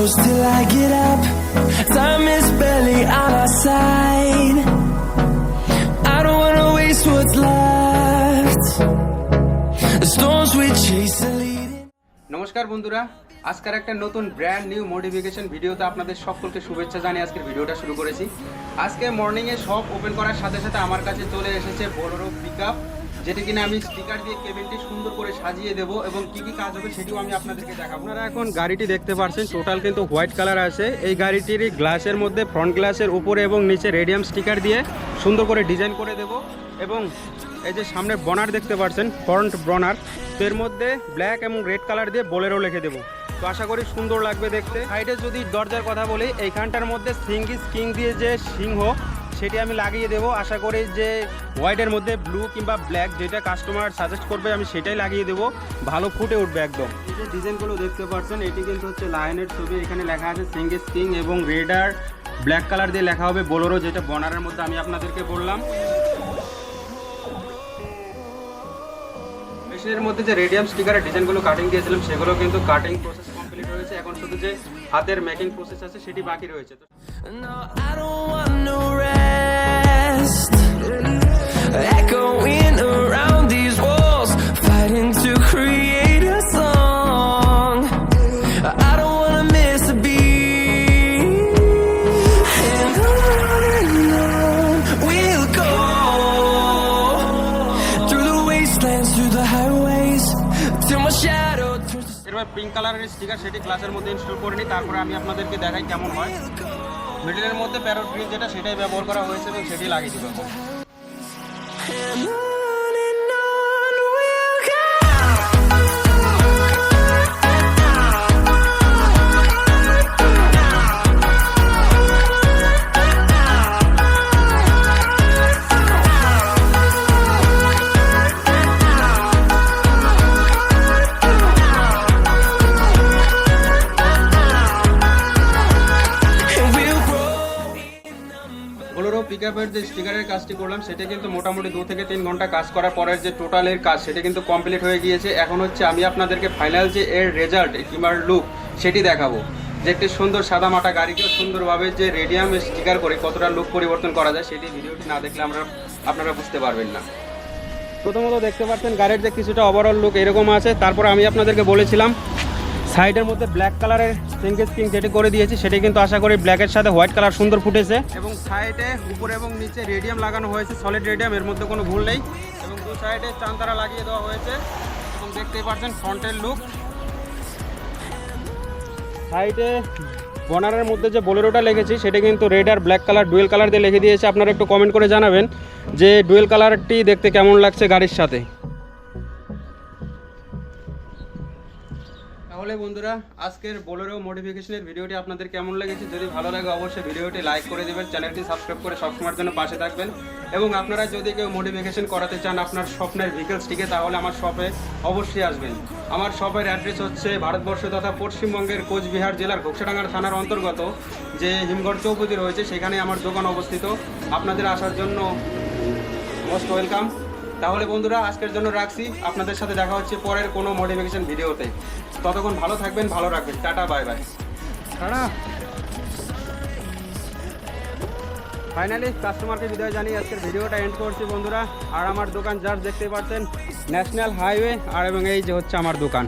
close till I get up. Time is barely on our side. I don't wanna waste what's left. The storms we chase are leading. নমস্কার বন্ধুরা আজকের একটা নতুন brand new modification ভিডিওতে আপনাদের সকলকে শুভেচ্ছা জানিয়ে আজকের ভিডিওটা শুরু করেছি আজকে মর্নিংয়ে শপ ওপেন করার সাথে সাথে আমার কাছে চলে এসেছে বোলোরো পিক আপ যেটি কিনা আমি স্টিকার দিয়ে কেবিনটি সুন্দর করে সাজিয়ে দেবো এবং কি কি কাজ হবে সেটিও আমি আপনাদেরকে দেখাবো। আপনারা এখন গাড়িটি দেখতে পাচ্ছেন টোটাল কিন্তু হোয়াইট কালার আছে। এই গাড়িটির গ্লাসের মধ্যে ফ্রন্ট গ্লাসের উপরে এবং নিচে রেডিয়াম স্টিকার দিয়ে সুন্দর করে ডিজাইন করে দেবো। এবং এই যে সামনে বনার দেখতে পাচ্ছেন ফ্রন্ট বনার, এর মধ্যে ব্ল্যাক এবং রেড কালার দিয়ে বোলেরো লিখে দেবো। তো আশা করি সুন্দর লাগবে দেখতে। সাইডে যদি দরজার কথা বলি, এইখানটার মধ্যে সিঙ্গি, স্কিং দিয়ে যে সিংহ সেটি আমি লাগিয়ে দেবো। আশা করি যে হোয়াইটের মধ্যে ব্লু কিংবা ব্ল্যাক যেটা কাস্টমার সাজেস্ট করবে, আমি সেটাই লাগিয়ে দেবো। ভালো ফুটে উঠবে একদম। ডিজাইনগুলো দেখতে পাচ্ছেন, এটি কিন্তু হচ্ছে লায়নের ছবি। এখানে লেখা আছে সিঙ্গিস কিং এবং রেড আর ব্ল্যাক কালার দিয়ে লেখা হবে বোলোরো যেটা বনারের মধ্যে আমি আপনাদেরকে বললাম। মেশিনের মধ্যে যে রেডিয়াম স্টিকারের ডিজাইনগুলো কাটিং দিয়েছিলাম, সেগুলো কিন্তু কাটিং প্রসেস কমপ্লিট হয়েছে। এখন শুধু যে হাতের মেকিং প্রসেস আছে, সেটি বাকি রয়েছে। এরপর পিঙ্ক কালারের স্টিকার সেটি গ্লাসের মধ্যে ইনস্টল করে নিই তারপরে আমি আপনাদেরকে দেখাই কেমন হয়। মিডিলের মধ্যে প্যারোট গ্রিন যেটা সেটাই ব্যবহার করা হয়েছে এবং সেটি লাগিয়ে দিব পিক আপের যে স্টিকারের কাজটি করলাম, সেটা কিন্তু মোটামুটি দু থেকে তিন ঘণ্টা কাজ করার পরের যে টোটালের কাজ, সেটা কিন্তু কমপ্লিট হয়ে গিয়েছে। এখন হচ্ছে আমি আপনাদেরকে ফাইনাল যে এর রেজাল্ট কিংবা লুক সেটি দেখাবো। যে একটি সুন্দর সাদা মাটা গাড়িকেও সুন্দরভাবে যে রেডিয়াম স্টিকার করে কতটা লুক পরিবর্তন করা যায়, সেটি ভিডিওটি না দেখলে আমরা, আপনারা বুঝতে পারবেন না। প্রথমত দেখতে পাচ্ছেন, গাড়ির যে কিছুটা ওভারঅল লুক এরকম আছে। তারপর আমি আপনাদেরকে বলেছিলাম সাইডের মধ্যে ব্ল্যাক কালারের সিঙ্গেল স্কিং যেটি করে দিয়েছি, সেটি কিন্তু আশা করি ব্ল্যাকের সাথে হোয়াইট কালার সুন্দর ফুটেছে। এবং সাইডে উপরে এবং নিচে রেডিয়াম লাগানো হয়েছে সলিড রেডিয়াম এর মধ্যে কোনো ভুল নেই। এবং দু সাইডে চান্তারা লাগিয়ে দেওয়া হয়েছে। এবং দেখতেই পাচ্ছেন ফ্রন্টের লুক সাইডে বনারের মধ্যে যে বোলেরোটা লেগেছি সেটা কিন্তু রেড আর ব্ল্যাক কালার ডুয়েল কালার দিয়ে লিখে দিয়েছে। আপনারা একটু কমেন্ট করে জানাবেন যে ডুয়েল কালারটি দেখতে কেমন লাগছে গাড়ির সাথে। তাহলে বন্ধুরা, আজকের বোলেরো মডিফিকেশনের ভিডিওটি আপনাদের কেমন লেগেছে? যদি ভালো লাগে, অবশ্যই ভিডিওটি লাইক করে দেবেন, চ্যানেলটি সাবস্ক্রাইব করে সবসময়ের জন্য পাশে থাকবেন। এবং আপনারা যদি কেউ মডিফিকেশন করাতে চান আপনার স্বপ্নের ভেহিকেলসটিকে, তাহলে আমার শপে অবশ্যই আসবেন। আমার শপের অ্যাড্রেস হচ্ছে ভারতবর্ষ তথা পশ্চিমবঙ্গের কোচবিহার জেলার ঘোকসাডাঙ্গার থানার অন্তর্গত, যে হিমঘর চৌপতি রয়েছে, সেখানে আমার দোকান অবস্থিত। আপনাদের আসার জন্য মোস্ট ওয়েলকাম। তাহলে বন্ধুরা, আজকের জন্য রাখছি। আপনাদের সাথে দেখা হচ্ছে পরের কোনো মডিফিকেশন ভিডিওতে। ততক্ষণ ভালো থাকবেন, ভালো রাখবেন। টাটা বাই বাই ফাইনালি কাস্টমারকে বিদায় জানিয়ে আজকের ভিডিওটা এন্ড করছি বন্ধুরা। আর আমার দোকান যার দেখতে পাচ্ছেন ন্যাশনাল হাইওয়ে আর এবং এই যে হচ্ছে আমার দোকান।